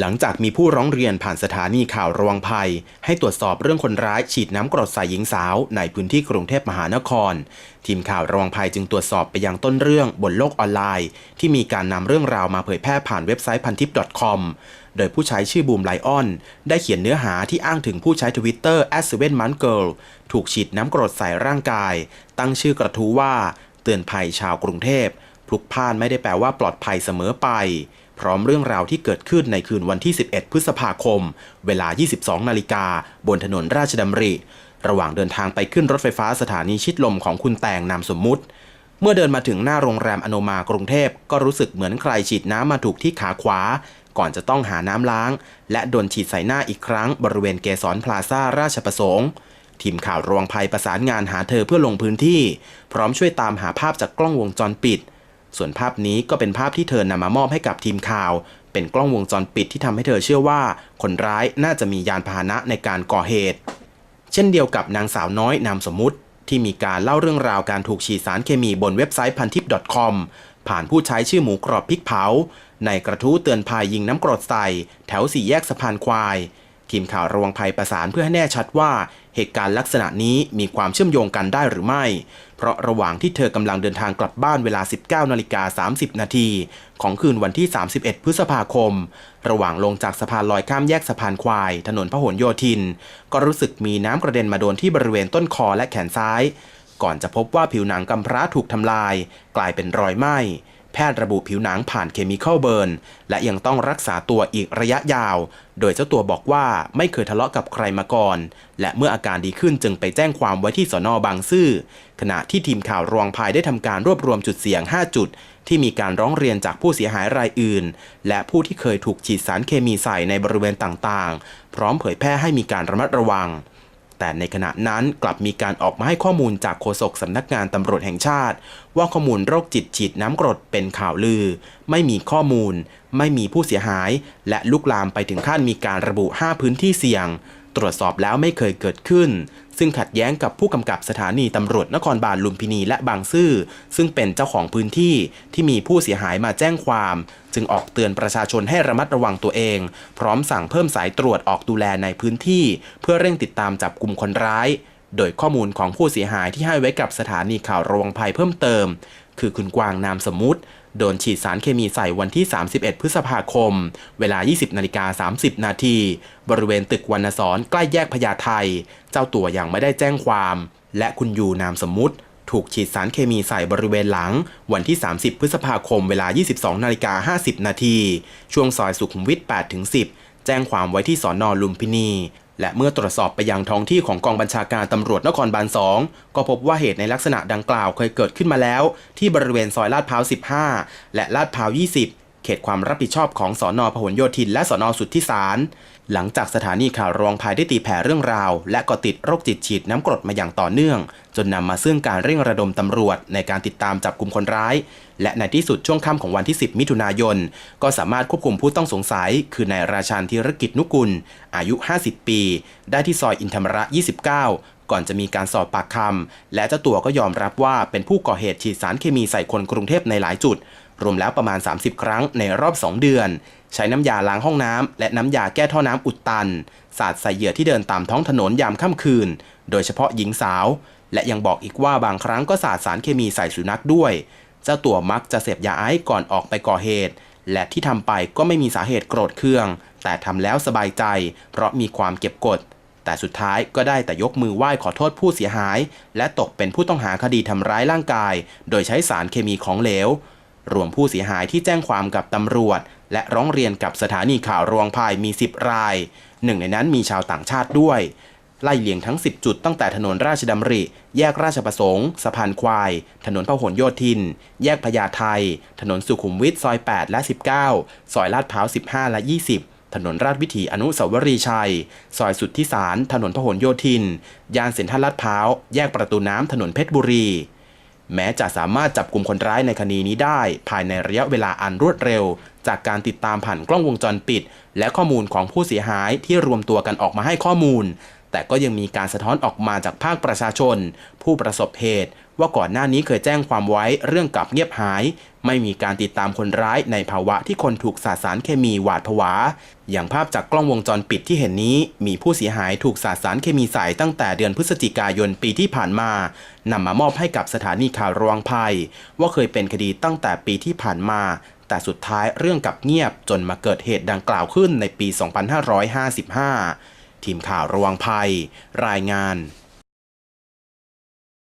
หลังจากมีผู้ร้องเรียนผ่านสถานีข่าวระวังภัย ให้ตรวจสอบเรื่องคนร้ายฉีดน้ำกรดใส่หญิงสาวในพื้นที่กรุงเทพมหานคร ทีมข่าวระวังภัยจึงตรวจสอบไปยังต้นเรื่องบนโลกออนไลน์ ที่มีการนำเรื่องราวมาเผยแพร่ผ่านเว็บไซต์พันทิป .com โดยผู้ใช้ชื่อบูมไลออน ได้เขียนเนื้อหาที่อ้างถึงผู้ใช้ทวิตเตอร์ s 7 month girl ถูกฉีดน้ำกรดใส่ร่างกาย ตั้งชื่อกระทู้ว่า เตือนภัยชาวกรุงเทพพลุกพล่านไม่ได้แปลว่าปลอดภัยเสมอไป พร้อมเรื่องราวที่เกิดขึ้นในคืนวันที่ 11 พฤษภาคม เวลา 22 นาฬิกา บนถนนราชดำริ ระหว่างเดินทางไปขึ้นรถไฟฟ้าสถานีชิดลมของคุณแตงนามสมมุติ เมื่อเดินมาถึงหน้าโรงแรมอโนมากรุงเทพก็รู้สึกเหมือนใครฉีดน้ำมาถูกที่ขาขวา ก่อนจะต้องหาน้ำล้าง และโดนฉีดใส่หน้าอีกครั้ง บริเวณเกสรพลาซ่าราชประสงค์ทีมข่าวรวงภัยประสานงานหาเธอเพื่อลงพื้นที่ พร้อมช่วยตามหาภาพจากกล้องวงจรปิด ส่วนภาพนี้ก็เป็นภาพที่เธอนำมามอบให้กับทีมข่าว เป็นกล้องวงจรปิดที่ทำให้เธอเชื่อว่า คนร้ายน่าจะมียานพาหนะในการก่อเหตุ เช่นเดียวกับนางสาวน้อยนามสมมุติ ที่มีการเล่าเรื่องราวการถูกฉีดสารเคมีบนเว็บไซต์พันทิป .com ผ่านผู้ใช้ชื่อหมูกรอบพริกเผา ในกระทู้เตือนภัยยิงน้ำกรดใส่ แถวสี่แยกสะพานควาย ทีมข่าวระวังภัยประสานเพื่อให้แน่ชัดว่าเหตุการณ์ลักษณะนี้มีความเชื่อมโยงกันได้หรือไม่ เพราะระหว่างที่เธอกำลังเดินทางกลับบ้านเวลา 19นาฬิกา30 นาทีของคืนวันที่ 31 พฤษภาคม ระหว่างลงจากสะพานลอยข้ามแยกสะพานควาย ถนนพหลโยธิน ก็รู้สึกมีน้ำกระเด็นมาโดนที่บริเวณต้นคอและแขนซ้าย ก่อนจะพบว่าผิวหนังกำพร้าถูกทำลาย กลายเป็นรอยไหม้ แพทย์ระบุผิวหนังผ่านเคมีคอลเบิร์น และยังต้องรักษาตัวอีกระยะยาว โดยเจ้าตัวบอกว่าไม่เคยทะเลาะกับใครมาก่อน และเมื่ออาการดีขึ้นจึงไปแจ้งความไว้ที่สนบางซื่อ ขณะที่ทีมข่าวรวงภายได้ทำการรวบรวมจุดเสี่ยง 5 จุด ที่มีการร้องเรียนจากผู้เสียหายรายอื่น และผู้ที่เคยถูกฉีดสารเคมีใส่ในบริเวณต่างๆ พร้อมเผยแพร่ให้มีการระมัดระวัง แต่ในขณะนั้นกลับมีการออกมาให้ข้อมูลจากโฆษกสำนักงานตำรวจแห่งชาติ ว่าข้อมูลโรคจิตฉีดน้ำกรดเป็นข่าวลือ ไม่มีข้อมูล ไม่มีผู้เสียหาย และลุกลามไปถึงขั้นมีการระบุ 5 พื้นที่เสี่ยง ตรวจสอบแล้วไม่เคยเกิดขึ้น ซึ่งขัดแย้งกับผู้กำกับสถานีตำรวจนครบาลลุมพินีและบางซื่อซึ่งเป็นเจ้าของพื้นที่ที่มีผู้เสียหายมาแจ้งความ จึงออกเตือนประชาชนให้ระมัดระวังตัวเอง พร้อมสั่งเพิ่มสายตรวจออกดูแลในพื้นที่ เพื่อเร่งติดตามจับกลุ่มคนร้าย โดยข้อมูลของผู้เสียหายที่ให้ไว้กับสถานีข่าวระวังภัยเพิ่มเติม คือคุณกวางนามสมมุติ โดนฉีดสารเคมีใส่วันที่ 31 พฤษภาคม เวลา 20นาฬิกา30 นาทีบริเวณตึกวรรณสอนใกล้แยกพญาไทเจ้าตัวยังไม่ได้แจ้งความ และคุณยูนามสมมุติถูกฉีดสารเคมีใส่บริเวณหลัง วันที่ 30 พฤษภาคมเวลา 22นาฬิกา50 นาทีช่วงซอยสุขุมวิท8-10 แจ้งความไว้ที่สอนอลุมพินี และเมื่อตรวจสอบไปยังท้องที่ของกองบัญชาการตำรวจนครบาล2ก็พบว่าเหตุในลักษณะดังกล่าวเคยเกิดขึ้นมาแล้ว ที่บริเวณซอยลาดพร้าว 15 และลาดพร้าว 20 เขตความรับผิดชอบของสอนอพหลโยธินและสอนอสุทธิสาร หลังจากสถานีข่าวรองภายได้ตีแผ่เรื่องราว และก่อติดโรคจิตฉีดน้ำกรดมาอย่างต่อเนื่อง จนนำมาซึ่งการเร่งระดมตำรวจในการติดตามจับกลุ่มคนร้าย และในที่สุดช่วงค่ำของวันที่ 10 มิถุนายน ก็สามารถควบคุมผู้ต้องสงสัย คือนายราชันธีรกิจนุกุล อายุ 50 ปี ได้ที่ซอยอินธรรมระ 29ก่อนจะมีการสอบปากคำและเจ้าตัวก็ยอมรับว่าเป็นผู้ก่อเหตุฉีดสารเคมีใส่คนกรุงเทพในหลายจุด รวมแล้วประมาณ 30 ครั้งในรอบ 2 เดือน ใช้น้ำยาล้างห้องน้ำและน้ำยาแก้ท่อน้ำอุดตัน สาดใส่เหยื่อที่เดินตามท้องถนนยามค่ำคืน โดยเฉพาะหญิงสาว และยังบอกอีกว่าบางครั้งก็สาดสารเคมีใส่สุนัขด้วย เจ้าตัวมักจะเสพยาไอซ์ก่อนออกไปก่อเหตุ และที่ทำไปก็ไม่มีสาเหตุโกรธเคือง แต่ทำแล้วสบายใจ เพราะมีความเก็บกดแต่สุดท้ายก็ได้แต่ยกมือไหว้ขอโทษผู้เสียหาย และตกเป็นผู้ต้องหาคดีทำร้ายร่างกาย โดยใช้สารเคมีของเหลว รวมผู้เสียหายที่แจ้งความกับตำรวจ และร้องเรียนกับสถานีข่าวรวงพายมี 10 ราย หนึ่งในนั้นมีชาวต่างชาติด้วย ไล่เลียงทั้ง 10 จุดตั้งแต่ถนนราชดำริ แยกราชประสงค์สะพานควาย ถนนพหลโยธิน แยกพญาไทถนนสุขุมวิทซอย 8 และ 19 ซอยลาดพร้าว 15 และ 20ถนนราชวิถีอนุสาวรีย์ชัย ซอยสุทธิสาร ถนนพหลโยธิน ยานเซ็นทรัลลาดพร้าว แยกประตูน้ำถนนเพชรบุรี แม้จะสามารถจับกลุ่มคนร้ายในคดีนี้ได้ ภายในระยะเวลาอันรวดเร็ว จากการติดตามผ่านกล้องวงจรปิด และข้อมูลของผู้เสียหายที่รวมตัวกันออกมาให้ข้อมูล แต่ก็ยังมีการสะท้อนออกมาจากภาคประชาชน ผู้ประสบเหตุ ว่าก่อนหน้านี้เคยแจ้งความไว้เรื่องกับเงียบหาย ไม่มีการติดตามคนร้ายในภาวะที่คนถูกสาสารเคมีหวาดผวา อย่างภาพจากกล้องวงจรปิดที่เห็นนี้ มีผู้เสียหายถูกสาสารเคมีใส่ตั้งแต่เดือนพฤศจิกายนปีที่ผ่านมานำมามอบให้กับสถานีข่าวระวังภัย ว่าเคยเป็นคดีตั้งแต่ปีที่ผ่านมาแต่สุดท้ายเรื่องกับเงียบจนมาเกิดเหตุดังกล่าวขึ้นในปี 2555 ทีมข่าวระวังภัย รายงาน